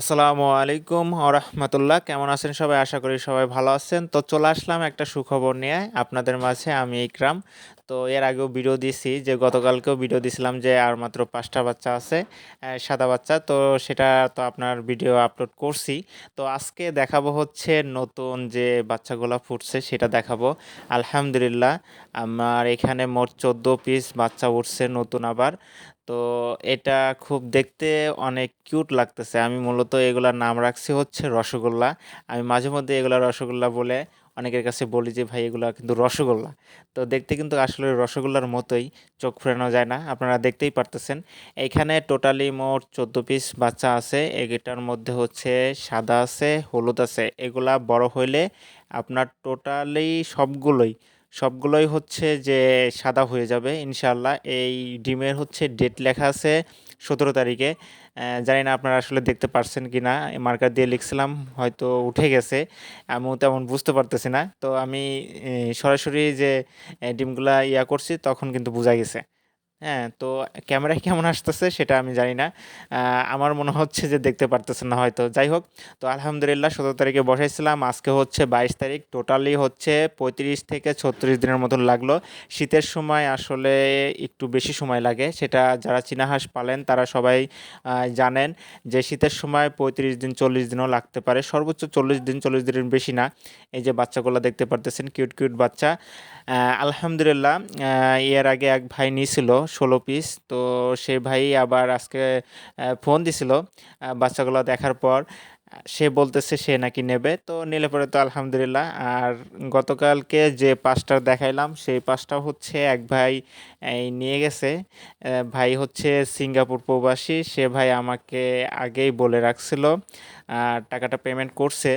আসসালামু আলাইকুম রহমতুল্লাহ। কেমন আছেন সবাই? আশা করি সবাই ভালো আছেন। তো চলে আসলাম একটা সুখবর নিয়ে আপনাদের মাঝে, আমি ইকরাম। তো এর আগেও ভিডিও দিছি যে গতকালকেও ভিডিও দিছিলাম যে আর মাত্র পাঁচটা বাচ্চা আছে সাদা বাচ্চা। তো সেটা তো আপনার ভিডিও আপলোড করছি। তো আজকে দেখাবো হচ্ছে নতুন যে বাচ্চাগুলো ফুটছে, সেটা দেখাবো। আলহামদুলিল্লাহ, আমার এখানে মোট চোদ্দ পিস বাচ্চা উঠছে নতুন আবার। তো এটা খুব দেখতে অনেক কিউট লাগতেছে। আমি মূলত এগুলার নাম রাখছি হচ্ছে রসগোল্লা। আমি মাঝে মধ্যে এগুলা রসগোল্লা বলে অনেকের কাছে বলি যে, ভাই, এগুলা কিন্তু রসগোল্লা। তো দেখতে কিন্তু আসলে রসগোল্লার মতোই, চোখ ফেরানো যায় না, আপনারা দেখতেই পারতেছেন। এখানে টোটালি মোট চোদ্দ পিস বাচ্চা আছে, এটার মধ্যে হচ্ছে সাদা আছে, হলুদ আছে। এগুলা বড় হইলে আপনার টোটালি সবগুলোই সবগুলোই হচ্ছে যে সাদা হয়ে যাবে ইনশাল্লাহ এই ডিমের হচ্ছে ডেট লেখা আছে সতেরো তারিখে। জানি না আপনারা আসলে দেখতে পারছেন কি না মার্কার দিয়ে লিখছিলাম, হয়তো উঠে গেছে। আমিও তেমন বুঝতে পারতেছি না। তো আমি সরাসরি যে ডিমগুলা ইয়া করছি, তখন কিন্তু বোঝা গেছে। হ্যাঁ তো ক্যামেরায় কেমন আসতেছে সেটা আমি জানি না। আমার মনে হচ্ছে যে দেখতে পারতেছেন না হয়তো। যাই হোক, তো আলহামদুলিল্লাহ সতেরো তারিখে বসাইছিলাম। আজকে হচ্ছে বাইশ তারিখ টোটালি হচ্ছে পঁয়ত্রিশ থেকে ছত্রিশ দিনের মতন লাগল। শীতের সময় আসলে একটু বেশি সময় লাগে, সেটা যারা চীনা হাঁস পালেন তারা সবাই জানেন যে শীতের সময় পঁয়ত্রিশ দিন, চল্লিশ দিনও লাগতে পারে। সর্বোচ্চ চল্লিশ দিন, চল্লিশ দিনের বেশি না। এই যে বাচ্চাগুলো দেখতে পারতেছেন কিউট কিউট বাচ্চা। আলহামদুলিল্লাহ এর আগে এক ভাই নিয়েছিল ষোলো পিস তো সেই ভাই আবার আজকে ফোন দিছিল বাচ্চাগুলো দেখার পর। সে বলতেছে সে নাকি নেবে। তো নিলে পরে তো আলহামদুলিল্লাহ। আর গতকালকে যে পাঁচটা দেখাইলাম, সেই পাঁচটা হচ্ছে এক ভাই, এই, নিয়ে গেছে। ভাই হচ্ছে সিঙ্গাপুর প্রবাসী। সে ভাই আমাকে আগেই বলে রাখছিল আর টাকাটা পেমেন্ট করছে।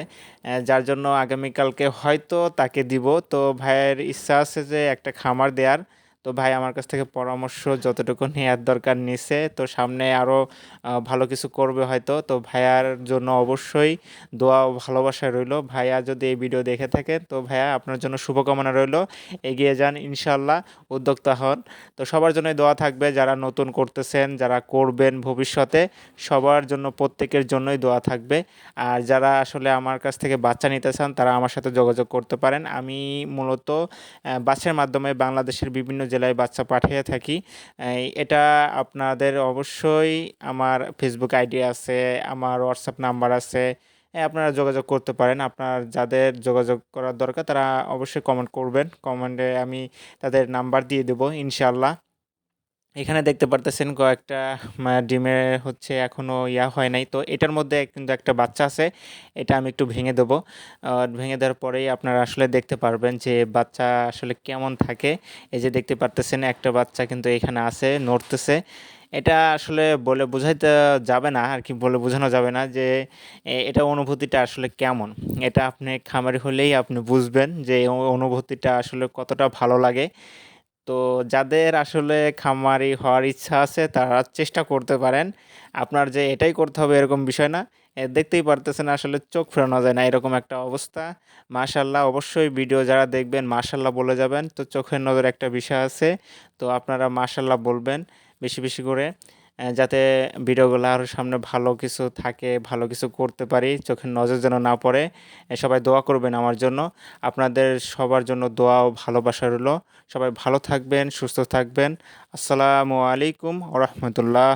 যার জন্য আগামীকালকে হয়তো তাকে দিব। তো ভাইয়ের ইচ্ছা আছে যে একটা খামার দেওয়ার তো ভাই আমার কাছ থেকে পরামর্শ যতটুকু নেওয়ার দরকার নিছে। তো সামনে আরও ভালো কিছু করবে হয়তো। তো ভাইয়ার জন্য অবশ্যই দোয়া ভালোবাসা রইল। ভাইয়া যদি এই ভিডিও দেখে থাকেন তো ভাইয়া আপনার জন্য শুভকামনা রইল। এগিয়ে যান ইনশাল্লাহ উদ্যোক্তা হন। তো সবার জন্যই দোয়া থাকবে, যারা নতুন করতেছেন, যারা করবেন ভবিষ্যতে, সবার জন্য, প্রত্যেকের জন্যই দোয়া থাকবে। আর যারা আসলে আমার কাছ থেকে বাচ্চা নিতে চান, তারা আমার সাথে যোগাযোগ করতে পারেন। আমি মূলত বাসের মাধ্যমে বাংলাদেশের বিভিন্ন জেলায় বাচ্চা পাঠিয়ে থাকি। এটা আপনাদের অবশ্যই আমার ফেসবুক আইডি আছে, আমার হোয়াটসঅ্যাপ নাম্বার আছে আপনারা যোগাযোগ করতে পারেন। আপনার যাদের যোগাযোগ করার দরকার, তারা অবশ্যই কমেন্ট করবেন। কমেন্টে আমি তাদের নাম্বার দিয়ে দেবো ইনশাল্লাহ এখানে দেখতে পারতেছেন কয়েকটা মা, ডিমের হচ্ছে এখনও ইয়া হয় নাই। তো এটার মধ্যে কিন্তু একটা বাচ্চা আছে এটা আমি একটু ভেঙে দেবো। ভেঙে দেওয়ার পরেই আপনারা আসলে দেখতে পারবেন যে বাচ্চা আসলে কেমন থাকে। এই যে দেখতে পারতেছেন একটা বাচ্চা কিন্তু এখানে আছে নড়তেছে। এটা আসলে বলে বোঝাইতে যাবে না আর কি বলে বোঝানো যাবে না যে এটা অনুভূতিটা আসলে কেমন। এটা আপনি খামারি হলেই আপনি বুঝবেন যে অনুভূতিটা আসলে কতটা ভালো লাগে। তো যাদের আসলে খামারি হওয়ার ইচ্ছা আছে, তারা চেষ্টা করতে পারেন। আপনার যে এটাই করতে হবে এরকম বিষয় না। দেখতেই পারতেছেন আসলে চোখ ফেরানো যায় না এরকম একটা অবস্থা। মাশাল্লাহ অবশ্যই ভিডিও যারা দেখবেন মাশাল্লাহ বলে যাবেন। তো চোখের নজর একটা বিষয় আছে। তো আপনারা মাশাল্লাহ বলবেন বেশি বেশি করে। যাতে ভিডিওগুলো আরও সামনে ভালো কিছু থাকে, ভালো কিছু করতে পারি, চোখের নজর যেন না পড়ে সবাই দোয়া করবেন আমার জন্য। আপনাদের সবার জন্য দোয়া ও ভালোবাসা রইল। সবাই ভালো থাকবেন, সুস্থ থাকবেন। আসসালামু আলাইকুম রহমতুল্লাহ।